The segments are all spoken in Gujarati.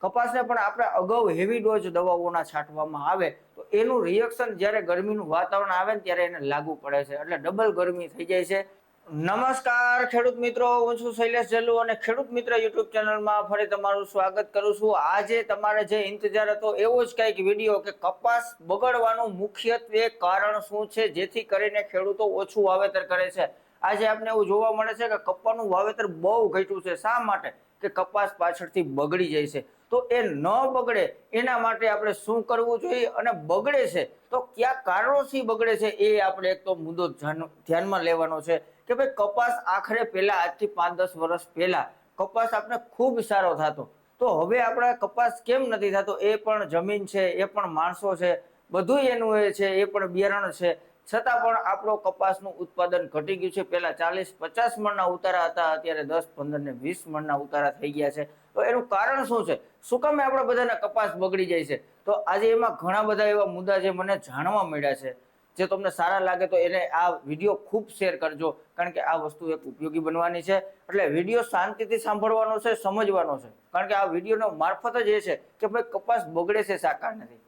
કપાસને પણ આપણે અગાઉ હેવી ડોઝ દવાઓના છાંટવામાં આવે, તો એનું રિએક્શન જ્યારે ગરમીનું વાતાવરણ આવે ને ત્યારે એને લાગુ પડે છે. એટલે ડબલ ગરમી થઈ જાય છે. નમસ્કાર ખેડૂત મિત્રો, હું છું શૈલેષ જલ્લુ અને ખેડૂત મિત્ર યુટ્યુબ ચેનલમાં ફરી તમારું સ્વાગત કરું છું. આજે તમારે જે ઇંતજાર હતો, એવો જ કંઈક વીડિયો કે કપાસ બગડવાનું મુખ્યત્વે કારણ શું છે, જેથી કરીને ખેડૂતો ઓછું વાવેતર કરે છે. આજે આપણે એવું જોવા મળે છે કે કપાસનું વાવેતર બહુ ઘટ્યું છે. શા માટે? કે કપાસ પાછળથી બગડી જાય છે. તો એ ન બગડે. એના માટે આપણે શું કરવું જોઈએ અને બગડે છે? તો કયા કારણોથી બગડે છે એ આપણે એક તો મુદ્દો ધ્યાન- ધ્યાનમાં લેવાનો છે કે ભાઈ કપાસ આખરે પહેલા આજથી પાંચ દસ વર્ષ પહેલા કપાસ આપણે ખૂબ સારો થતો. તો હવે આપણા કપાસ કેમ નથી થતો? એ પણ જમીન છે, એ પણ માણસો છે બધું એનું એ છે, એ પણ બિયારણ છે. છતાં પણ આપણો કપાસનું ઉત્પાદન ઘટી ગયું છે. પહેલાં ચાલીસ પચાસ મણના ઉતારા હતા, અત્યારે દસ, પંદર ને વીસ મણના ઉતારા થઈ ગયા છે. તો એનું કારણ શું છે? શું કામ આપણા બધાના કપાસ બગડી જાય છે? તો આજે એમાં ઘણા બધા એવા મુદ્દા જે મને જાણવા મળ્યા છે, જે તમને સારા લાગે તો એને આ વીડિયો ખૂબ શેર કરજો, કારણ કે આ વસ્તુ એક ઉપયોગી બનવાની છે. એટલે વીડિયો શાંતિથી સાંભળવાનો છે, સમજવાનો છે. કારણ કે આ વિડીયોનો મારફત જ એ છે કે ભાઈ કપાસ બગડે છે શા કારણેથી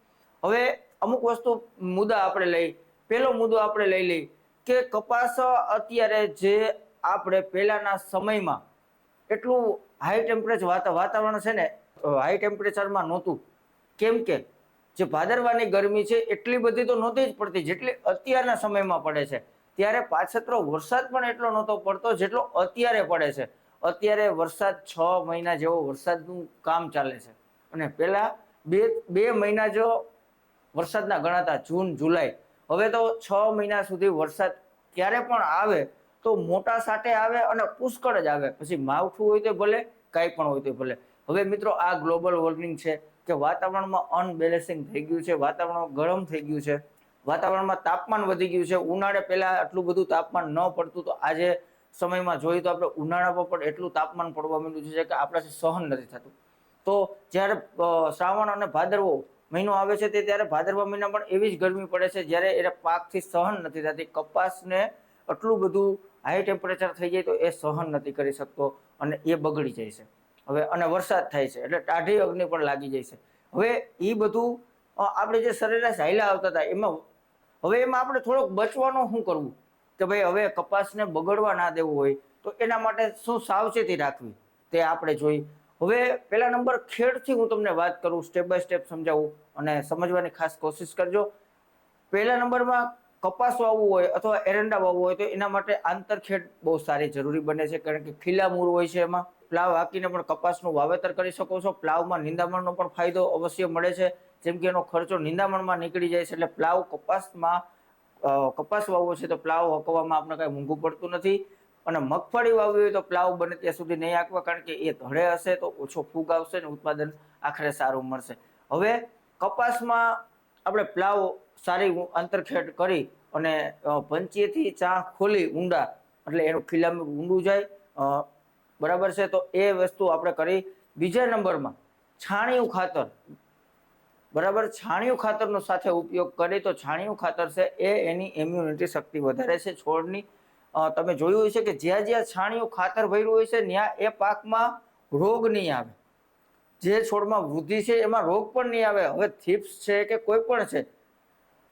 હવે અમુક વસ્તુ મુદ્દા આપણે લઈ, પહેલો મુદ્દો આપણે લઈ લઈ કે કપાસ અત્યારે જે આપણે પહેલાના સમયમાં એટલું હાઈ ટેમ્પરેચર વાતાવરણ છે ને હાઈ ટેમ્પરેચરમાં નહોતું. કેમ કે જે ભાદરવાની ગરમી છે, એટલી બધી તો નહોતી જ પડતી. જેટલી અત્યારના સમયમાં પડે છે. ત્યારે પાછતરો વરસાદ પણ એટલો નહોતો પડતો જેટલો અત્યારે પડે છે. અત્યારે વરસાદ છ મહિના જેવો વરસાદનું કામ ચાલે છે. અને પહેલાં બે બે મહિના જો વરસાદના ગણાતા જૂન, જુલાઈ. હવે તો છ મહિના સુધી વરસાદ ક્યારે પણ આવે તો મોટા સાટે આવે અને પુષ્કળ જ આવે. પછી માવઠું હોય તો ભલે, કાંઈ પણ હોય તો ભલે. હવે મિત્રો, આ ગ્લોબલ વોર્મિંગ છે કે વાતાવરણમાં અનબેલેન્સિંગ થઈ ગયું છે, વાતાવરણ ગરમ થઈ ગયું છે, વાતાવરણમાં તાપમાન વધી ગયું છે. ઉનાળે પહેલા આટલું બધું તાપમાન ન પડતું તો આજે સમયમાં જોઈએ તો આપણે ઉનાળામાં પણ એટલું તાપમાન પડવા માંડ્યું છે કે આપણાથી સહન નથી થતું. તો જ્યારે શ્રાવણ અને ભાદરવો મહિનો આવે છે તે ત્યારે ભાદરવા મહિના પણ એવી જ ગરમી પડે છે જ્યારે એને પાકથી સહન નથી થતી. કપાસને આટલું બધું હાઈ ટેમ્પરેચર થઈ જાય તો એ સહન નથી કરી શકતો અને એ બગડી જાય છે. હવે અને વરસાદ થાય છે એટલે ટાઢી અગ્નિ પણ લાગી જાય છે. હવે એ બધું આપણે જે સરેરાશ હાઈલા આવતા હતા એમાં, હવે એમાં આપણે થોડોક બચવાનું શું કરવું? કે ભાઈ હવે કપાસને બગડવા ના દેવું હોય તો એના માટે શું સાવચેતી રાખવી? તે આપણે જોઈ. હવે પહેલા નંબર ખેડથી હું તમને વાત કરું સ્ટેપ બાય સ્ટેપ સમજાવું અને સમજવાની ખાસ કોશિશ કરજો. પહેલા નંબરમાં કપાસ વાવવું હોય અથવા એરંડા વાવવું હોય તો એના માટે આંતરખેડ બહુ સારી જરૂરી બને છે. કારણ કે ખીલા મૂળ હોય છે એમાં. પ્લાવ હાકીને પણ કપાસનું વાવેતર કરી શકો છો. પ્લાવમાં નિંદામણનો પણ ફાયદો અવશ્ય મળે છે. જેમ કે એનો ખર્ચો નિંદામણમાં નીકળી જાય છે એટલે પ્લાવ કપાસમાં કપાસ વાવવો છે તો પ્લાવ હકવામાં આપણે કાંઈ મોંઘું પડતું નથી. અને મગફળી વાવવી હોય તો પ્લાવ બને ત્યાં સુધી નહીં આંકવા કારણ કે એ ધડે હશે તો ઓછો ફૂગ આવશે ને ઉત્પાદન આખરે સારું મળશે. હવે કપાસમાં આપણે પ્લાવ સારી આંતરખેડ કરી અને પંચીએથી ચા ખોલી ઊંડા, એટલે એનું ખીલામાં ઊંડું જાય બરાબર છે? તો એ વસ્તુ આપણે કરી. બીજા નંબરમાં, છાણિયું ખાતર. બરાબર? છાણિયું ખાતરનો સાથે ઉપયોગ કરી તો છાણિયું ખાતર છે એ એની ઇમ્યુનિટી શક્તિ વધારે છે છોડની. તમે જોયું હશે કે જ્યાં જ્યાં છાણિયું ખાતર ભર્યું હોય છે ત્યાં એ પાકમાં રોગ નહીં આવે. જે છોડમાં વૃદ્ધિ છે, એમાં રોગ પણ નહીં આવે. હવે થીપ્સ છે કે કોઈ પણ છે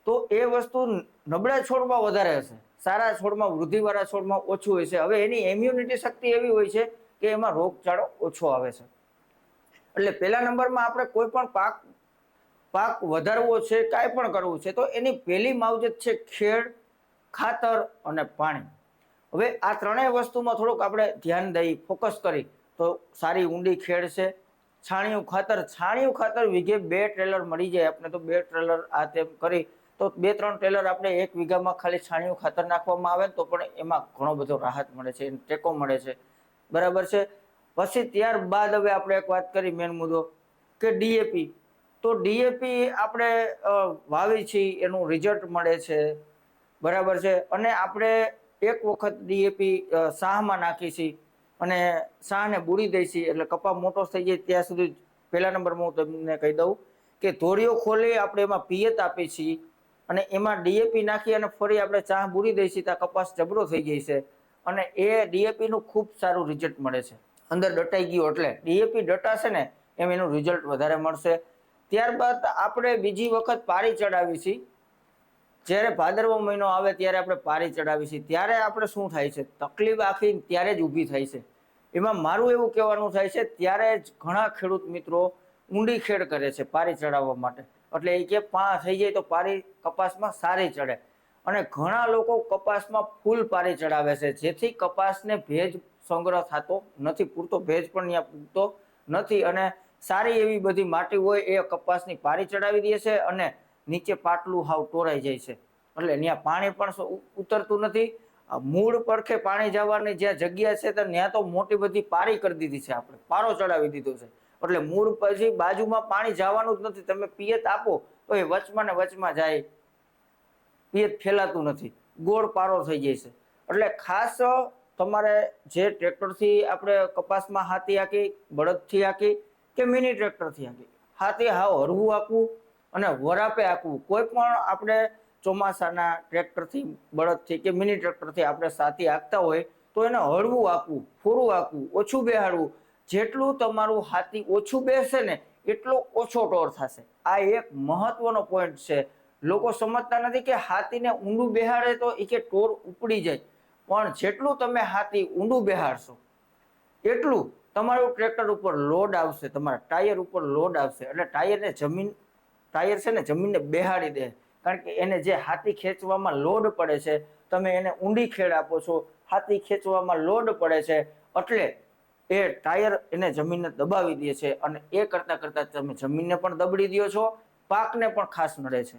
તો એ વસ્તુ નબળા છોડમાં વધારે હશે. સારા છોડમાં, વૃદ્ધિવાળા છોડમાં ઓછું હોય છે. હવે એની ઇમ્યુનિટી શક્તિ એવી હોય છે કે એમાં રોગચાળો ઓછો આવે છે. એટલે પહેલા નંબરમાં આપણે કોઈ પણ પાક પાક વધારવો છે, કાંઈ પણ કરવું છે, તો એની પહેલી માવજત છે ખેડ, ખાતર અને પાણી. હવે આ ત્રણેય વસ્તુમાં થોડુંક આપણે ધ્યાન દઈ ફોકસ કરી, તો સારી ઊંડી ખેડ છે, છાણિયું ખાતર છાણિયું ખાતર વિઘે બે ટ્રેલર મળી જાય. આપણે તો બે ટ્રેલર આ તેમ કરી તો બે, ત્રણ ટ્રેલર આપણે એક વીઘામાં ખાલી છાણિયું ખાતર નાખવામાં આવે તો પણ એમાં ઘણો બધો રાહત મળે છે, ટેકો મળે છે. બરાબર છે? પછી ત્યારબાદ હવે આપણે એક વાત કરી, મેન મુદ્દો કે ડીએપી તો ડીએપી આપણે વાવી છીએ એનું રિઝલ્ટ મળે છે. બરાબર છે? અને આપણે એક વખત ડીએપી શાહમાં નાખી છીએ અને શાહને બુડી દઈ છીએ એટલે કપા મોટો થઈ જાય ત્યાં સુધી પહેલા નંબરમાં હું તમને કહી દઉં કે ધોરીઓ ખોલી આપણે એમાં પિયત આપીએ છીએ અને એમાં ડીએપી નાખી અને ફરી આપણે ચા બુરી દઈ છીએ ત્યાં કપાસ જબરો થઈ જાય છે. અને એ ડીએપીનું ખૂબ સારું રિઝલ્ટ મળે છે. અંદર ડટાઈ ગયું એટલે ડીએપી ડટા છે ને એમ એનું રિઝલ્ટ વધારે મળશે. ત્યારબાદ આપણે બીજી વખત પારી ચડાવી છીએ જ્યારે ભાદરવો મહિનો આવે ત્યારે આપણે પારી ચડાવી છીએ ત્યારે આપણે શું થાય છે? તકલીફ આખી ત્યારે જ ઊભી થાય છે. એમાં મારું એવું કહેવાનું થાય છે, ત્યારે જ ઘણા ખેડૂત મિત્રો ઊંડી ખેડ કરે છે પારી ચડાવવા માટે. એટલે એ કે પા થઈ જાય તો પારી કપાસમાં સારી ચડે. અને ઘણા લોકો કપાસમાં ફૂલ પારી ચડાવે છે. જેથી કપાસને ભેજ સંગ્રહ થતો નથી, પૂરતો ભેજ પણ ત્યાં પૂરતો નથી અને સારી એવી બધી માટી હોય એ કપાસની પારી ચડાવી દે છે અને નીચે પાટલું હાવ ટોરાઈ જાય છે. એટલે ત્યાં પાણી પણ ઉતરતું નથી. મૂળ પડખે પાણી જવાની જ્યાં જગ્યા છે ત્યાં તો મોટી બધી પારી કરી દીધી છે આપણે. પારો ચડાવી દીધો છે. એટલે મૂળ પછી બાજુમાં પાણી જવાનું જ નથી. તમે પિયત આપો તો એ વચમાં ને વચમાં જાય. પિયત ફેલાતું નથી. ગોળ પારો થઈ જાય છે. એટલે ખાસ તમારે જે ટ્રેક્ટરથી આપણે કપાસમાં હાથી હાંકી, બળદથી હાંકી કે મિની ટ્રેક્ટરથી હાંકી, હાથી હાવ હરવું હાંકવું અને વરાપે હાંકવું. કોઈ પણ આપણે ચોમાસાના ટ્રેક્ટરથી, બળદથી કે મિની ટ્રેક્ટરથી આપણે સાથી હાંકતા હોય તો એને હળવું આપવું ફોરું આપવું ઓછું બેહાડવું. જેટલું તમારું હાથી ઓછું બેસે ને એટલો ઓછો ટોર થશે. આ એક મહત્વનો પોઈન્ટ છે. લોકો સમજતા નથી કે હાથીને ઊંડું બેહાડે તો એ કે ટોર ઉપડી જાય. પણ જેટલું તમે હાથી ઊંડું બેહાડશો, એટલું તમારું ટ્રેક્ટર ઉપર લોડ આવશે, તમારા ટાયર ઉપર લોડ આવશે. એટલે ટાયરને જમીન, ટાયર છે ને જમીનને બેહાડી દે. કારણ કે એને જે હાથી ખેંચવામાં લોડ પડે છે, તમે એને ઊંડી ખેડ આપો છો, હાથી ખેંચવામાં લોડ પડે છે. એટલે એ ટાયર એને જમીનને દબાવી દે છે અને એ કરતાં કરતાં તમે જમીનને પણ દબડી દો છો, પાકને પણ ખાસ નડે છે.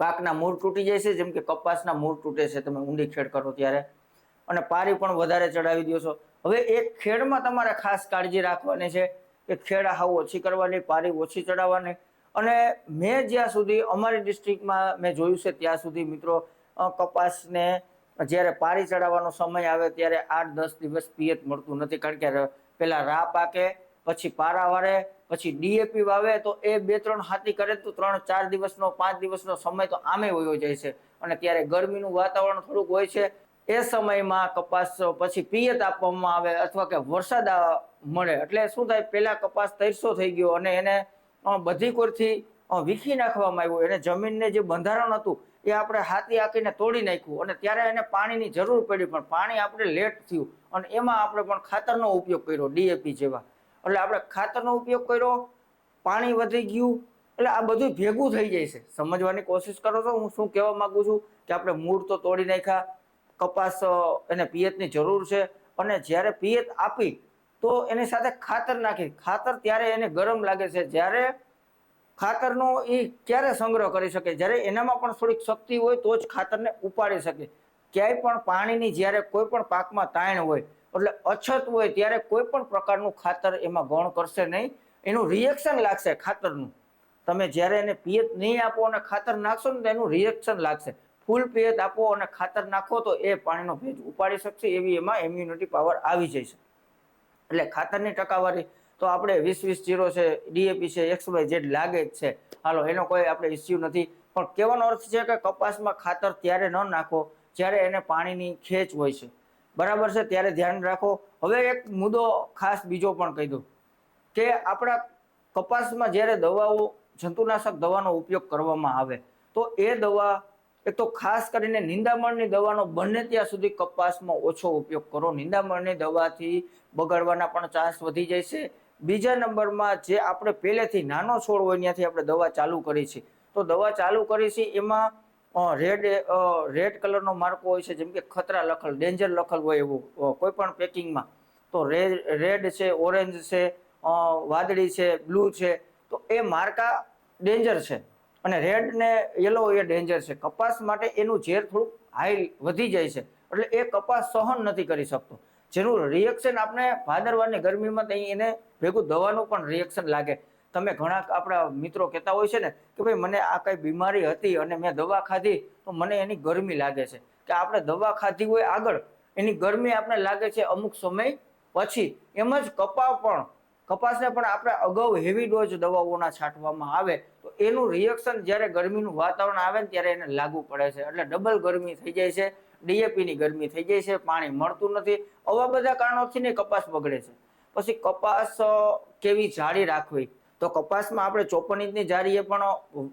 પાકના મૂળ તૂટી જાય છે, જેમ કે કપાસના મૂળ તૂટે છે, તમે ઊંડી ખેડ કરો ત્યારે. અને પારી પણ વધારે ચડાવી દો છો. હવે એક ખેડમાં તમારે ખાસ કાળજી રાખવાની છે કે ખેડ હાવ ઓછી કરવાની, પારી ઓછી ચડાવવાની. અને મેં જ્યાં સુધી અમારી ડિસ્ટ્રિક્ટમાં મેં જોયું છે, ત્યાં સુધી મિત્રો કપાસને જ્યારે પારી ચડાવવાનો સમય આવે ત્યારે આઠ, દસ દિવસ પિયત મળતું નથી. કારણ કે પહેલાં રા પાકે, પછી પારા વાળે પછી ડીએપી વાવે તો એ બે, ત્રણ હાથી કરે તો ત્રણ, ચાર દિવસનો, પાંચ દિવસનો સમય તો આમે વયો જાય છે. અને ત્યારે ગરમીનું વાતાવરણ થોડુંક હોય છે, એ સમયમાં કપાસ પછી પિયત આપવામાં આવે અથવા કે વરસાદ મળે. એટલે શું થાય, પેલા કપાસ તૈરસો થઈ ગયો અને એને બધી કોરથી વીખી નાખવામાં આવ્યું. એને જમીનને જે બંધારણ હતું, એ આપણે હાથી આંકીને તોડી નાખ્યું. અને ત્યારે એને પાણીની જરૂર પડી, પણ પાણી આપણે લેટ થયું. અને એમાં આપણે પણ ખાતરનો ઉપયોગ કર્યો, ડીએપી જેવા. એટલે આપણે ખાતરનો ઉપયોગ કર્યો, પાણી વધી ગયું. એટલે આ બધું ભેગું થઈ જાય છે. સમજવાની કોશિશ કરો છો? હું શું કહેવા માગું છું? કે આપણે મૂળ તો તોડી નાખ્યા. કપાસ એને પિયતની જરૂર છે. અને જ્યારે પિયત આપી, તો એની સાથે ખાતર નાખી. ખાતર ત્યારે એને ગરમ લાગે છે. જ્યારે ખાતરનો એ ક્યારે સંગ્રહ કરી શકે? જ્યારે એનામાં પણ થોડીક શક્તિ હોય તો જ ખાતરને ઉપાડી શકે. ક્યાંય પણ પાણીની જ્યારે કોઈ પણ પાકમાં તાણ હોય, એટલે અછત હોય ત્યારે કોઈ પણ પ્રકારનું ખાતર એમાં ગૌણ કરશે નહીં. એનું રિએક્શન લાગશે ખાતરનું. તમે જ્યારે એને પિયત નહીં આપો અને ખાતર નાખશો ને તો એનું રિએક્શન લાગશે. ફૂલ પિયત આપો અને ખાતર નાખો તો એ પાણીનો ભેજ ઉપાડી શકશે, એવી એમાં ઇમ્યુનિટી પાવર આવી જશે. એટલે ખાતરની ટકાવારી તો આપણે વીસ વીસ જીરો છે, ડીએપી છે, એક્સ વાય જેડ લાગે જ છે. હાલો, એનો કોઈ આપણે ઇસ્યુ નથી. પણ કહેવાનો અર્થ છે કે કપાસમાં ખાતર ત્યારે ન નાખો જ્યારે એને પાણીની ખેંચ હોય છે. બરાબર છે? ત્યારે ધ્યાન રાખો. હવે એક મુદ્દો ખાસ બીજો પણ કહી દઉં. કે આપણા કપાસમાં જ્યારે દવાઓ, જંતુનાશક દવાનો ઉપયોગ કરવામાં આવે, તો એ દવા એક તો ખાસ કરીને નિંદામણની દવાનો બને ત્યાં સુધી કપાસમાં ઓછો ઉપયોગ કરો. નિંદામણની દવાથી બગાડવાના પણ ચાન્સ વધી જાય છે. બીજા નંબરમાં જે આપણે પહેલેથી નાનો છોડ હોય ત્યાંથી આપણે દવા ચાલુ કરી છે. તો દવા ચાલુ કરી છે, એમાં રેડ રેડ કલરનો માર્કો હોય છે, જેમ કે ખતરા લખલ ડેન્જર લખલ હોય એવું કોઈ પણ પેકિંગમાં તો રેડ રેડ છે ઓરેન્જ છે વાદળી છે બ્લુ છે, તો એ માર્કા ડેન્જર છે. અને રેડ ને યલો એ ડેન્જર છે. કપાસ માટે એનું ઝેર થોડુંક હાઈ વધી જાય છે. એટલે એ કપાસ સહન નથી કરી શકતો. જેનું રિએક્શન આપણે ભાદરવાની ગરમીમાં તો એને ભેગું દવાનું પણ રિએક્શન લાગે. તમે ઘણા આપણા મિત્રો કહેતા હોય છે ને કે ભાઈ મને આ કઈ બીમારી હતી અને મેં દવા ખાધી, તો મને એની ગરમી લાગે છે. કે આપણે દવા ખાધી હોય આગળ, એની ગરમી આપણે લાગે છે અમુક સમય પછી. એમ જ કપા પણ, કપાસને પણ આપણે અગાઉ હેવી ડોઝ દવાઓના છાંટવામાં આવે, તો એનું રિએક્શન જ્યારે ગરમીનું વાતાવરણ આવે ને ત્યારે એને લાગુ પડે છે. એટલે ડબલ ગરમી થઈ જાય છે. ડીએપીની ગરમી થઈ જાય છે, પાણી મળતું નથી. આવા બધા કારણોથી ને કપાસ બગડે છે. પછી કપાસ કેવી જાળી રાખવી? તો કપાસમાં આપણે ચોપન ઇંચની જાળીએ પણ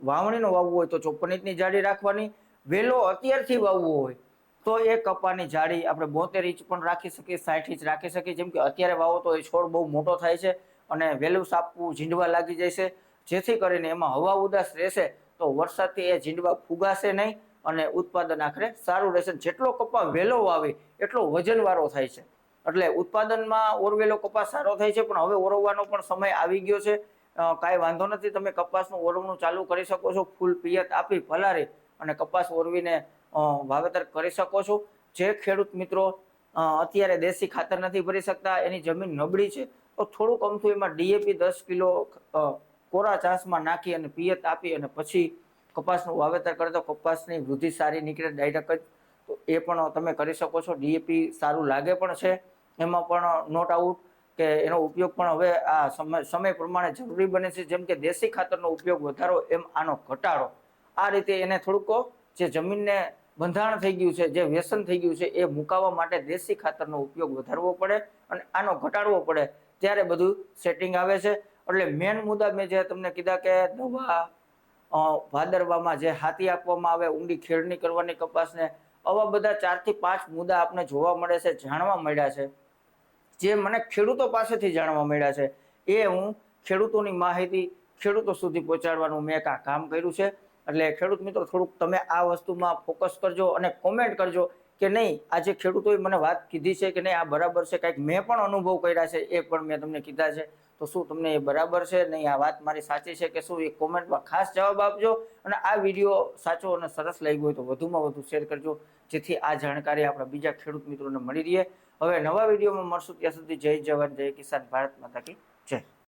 વાવણીનો વાવવું હોય તો ચોપન ઇંચની જાળી રાખવાની. વેલો અત્યારથી વાવવો હોય તો એ કપાની જાળી આપણે બોતેર ઇંચ પણ રાખી શકીએ, સાઠ ઇંચ રાખી શકીએ. જેમ કે અત્યારે વાવો તો એ છોડ બહુ મોટો થાય છે અને વહેલું સાપવું ઝીંડવા લાગી જાય છે. જેથી કરીને એમાં હવા ઉદાસ રહેશે તો વરસાદથી એ ઝીંડવા ફૂગાશે નહીં. અને ઉત્પાદન આખરે સારું રહેશે. જેટલો કપા વહેલો વાવે, એટલો વજનવાળો થાય છે. એટલે ઉત્પાદનમાં ઓરવેલો કપાસ સારો થાય છે, પણ હવે ઓરવવાનો પણ સમય આવી ગયો છે. કાંઈ વાંધો નથી, તમે કપાસનું ઓરવણું ચાલુ કરી શકો છો. ફૂલ પિયત આપી પલારી અને કપાસ ઓરવીને વાવેતર કરી શકો છો. જે ખેડૂત મિત્રો અત્યારે દેશી ખાતર નથી ભરી શકતા, એની જમીન નબળી છે, તો થોડુંક અમથું એમાં ડીએપી દસ કિલો કોરા ચાસમાં નાખી અને પિયત આપી અને પછી કપાસનું વાવેતર કરે તો કપાસની વૃદ્ધિ સારી નીકળે ડાયરેક્ટ તો એ પણ તમે કરી શકો છો. ડીએપી સારું લાગે પણ છે. એમાં પણ નોટ આઉટ કે એનો ઉપયોગ પણ હવે આ સમય સમય પ્રમાણે જરૂરી બને છે. જેમ કે દેશી ખાતરનો ઉપયોગ વધારો એમ આનો ઘટાડો. આ રીતે એને થોડુંક જે જમીનને બંધારણ થઈ ગયું છે, જે વ્યસન થઈ ગયું છે, એ મુકાવવા માટે દેશી ખાતરનો ઉપયોગ વધારવો પડે અને આનો ઘટાડવો પડે. ત્યારે બધું સેટિંગ આવે છે. એટલે મેન મુદ્દા મેં જે તમને કીધા કે દવા ભાદરવામાં જે હાથી આપવામાં આવે, ઊંડી ખેડણી કરવાની કપાસને, આવા બધા ચારથી પાંચ મુદ્દા આપણે જોવા મળે છે, જાણવા મળ્યા છે. જે મને ખેડૂતો પાસેથી જાણવા મળ્યા છે. એ હું ખેડૂતોની માહિતી ખેડૂતો સુધી પહોંચાડવાનું મેં આ કામ કર્યું છે. એટલે ખેડૂત મિત્રો, થોડુંક તમે આ વસ્તુમાં ફોકસ કરજો અને કોમેન્ટ કરજો કે નહીં આ જે ખેડૂતોએ મને વાત કીધી છે કે નહીં, આ બરાબર છે, કંઈક મેં પણ અનુભવ કર્યા છે, એ પણ મેં તમને કીધા છે. તો શું તમને એ બરાબર છે? નહીં, આ વાત મારી સાચી છે કે શું? એ કોમેન્ટમાં ખાસ જવાબ આપજો અને આ વીડિયો સાચો અને સરસ લાગ્યો હોય તો વધુમાં વધુ શેર કરજો, જેથી આ જાણકારી આપણા બીજા ખેડૂત મિત્રોને મળી રહે. હવે નવા વિડીયોમાં મળશું. ત્યાં સુધી જય જવાન, જય કિસાન, ભારત માતા કી જય.